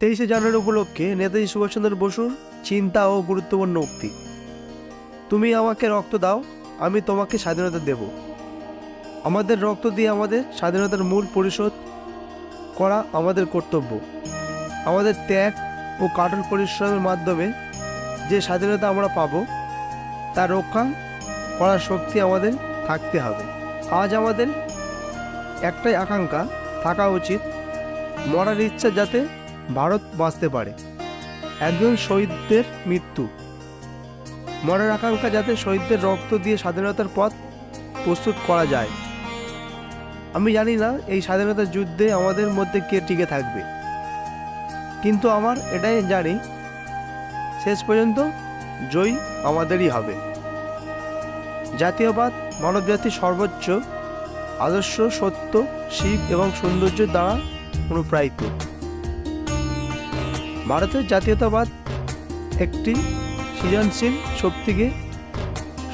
তেইশে জানুয়ারি উপলক্ষে নেতাজি সুভাষচন্দ্র বসুর চিন্তা ও গুরুত্বপূর্ণ উক্তি। তুমি আমাকে রক্ত দাও, আমি তোমাকে স্বাধীনতা দেব। আমাদের রক্ত দিয়ে আমাদের স্বাধীনতার মূল পরিশোধ করা আমাদের কর্তব্য। আমাদের ত্যাগ ও কাঠোর পরিশ্রমের মাধ্যমে যে স্বাধীনতা আমরা পাব, তা রক্ষা করার শক্তি আমাদের থাকতে হবে। আজ আমাদের একটাই আকাঙ্ক্ষা, থাকা উচিত। মরার ইচ্ছা যাতে ভারত বাঁচতে পারে। একজন শহীদদের মৃত্যু। মরার আকাঙ্ক্ষা যাতে শহীদদের রক্ত দিয়ে স্বাধীনতার পথ প্রস্তুত করা যায়। আমি জানি না এই স্বাধীনতার যুদ্ধে আমাদের মধ্যে কে টিকে থাকবে। কিন্তু আমার এটাই জানি, শেষ পর্যন্ত জয়ী আমাদেরই হবে। জাতীয়বাদ, মানবজাতির সর্বোচ্চ, আদর্শ, সত্য, শিব এবং সৌন্দর্যের দ্বারা অনুপ্রাণিত। ভারতের জাতীয়তাবাদ একটি সৃজনশীল শক্তিকে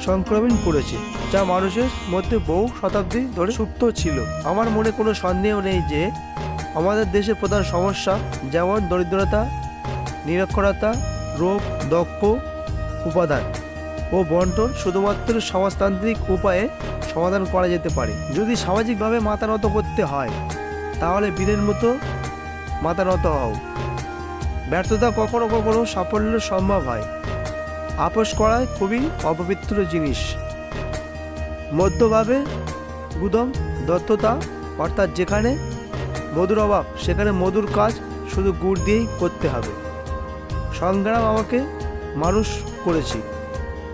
সংক্রমণ করেছে, যা মানুষের মধ্যে বহু শতাব্দী ধরে সুপ্ত ছিল। আমার মনে কোনো সন্দেহ নেই যে আমাদের দেশের প্রধান সমস্যা যেমন দরিদ্রতা, নিরক্ষরতা, রোগ, দক্ষ উপাদান ও বন্টন শুধুমাত্র সমাজতান্ত্রিক উপায়ে সমাধান করা যেতে পারে। যদি সামাজিকভাবে মাথা নত করতে হয়, তাহলে বীরের মতো মাথা নত হও। ব্যর্থতা কখনো কখনো সাফল্য সম্ভব হয়। আপোষ করা খুবই অপবিত্র জিনিস। মধ্যভাবে গুদম দত্ততা, অর্থাৎ যেখানে মধুর অভাব, সেখানে মধুর কাজ শুধু গুড় দিয়েই করতে হবে। সংগ্রাম আমাকে মানুষ করেছি।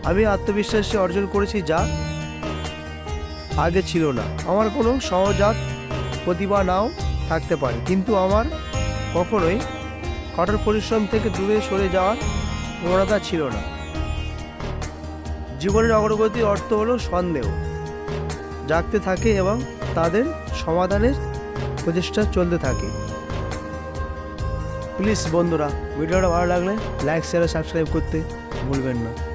আমি আত্মবিশ্বাসী অর্জন করেছি যা আগে ছিল না। আমার কোনো সহজাত প্রতিভা নাও থাকতে পারে, কিন্তু আমার কখনোই কঠোর পরিশ্রম থেকে দূরে সরে যাওয়ার প্রবণতা ছিল না। জীবনের অগ্রগতির অর্থ হলো সন্দেহ। জাগতে থাকে এবং তাদের সমাধানের প্রচেষ্টা চলতে থাকে। প্লিজ বন্ধুরা, ভিডিওটা ভালো লাগলে লাইক শেয়ার সাবস্ক্রাইব করতে ভুলবেন না।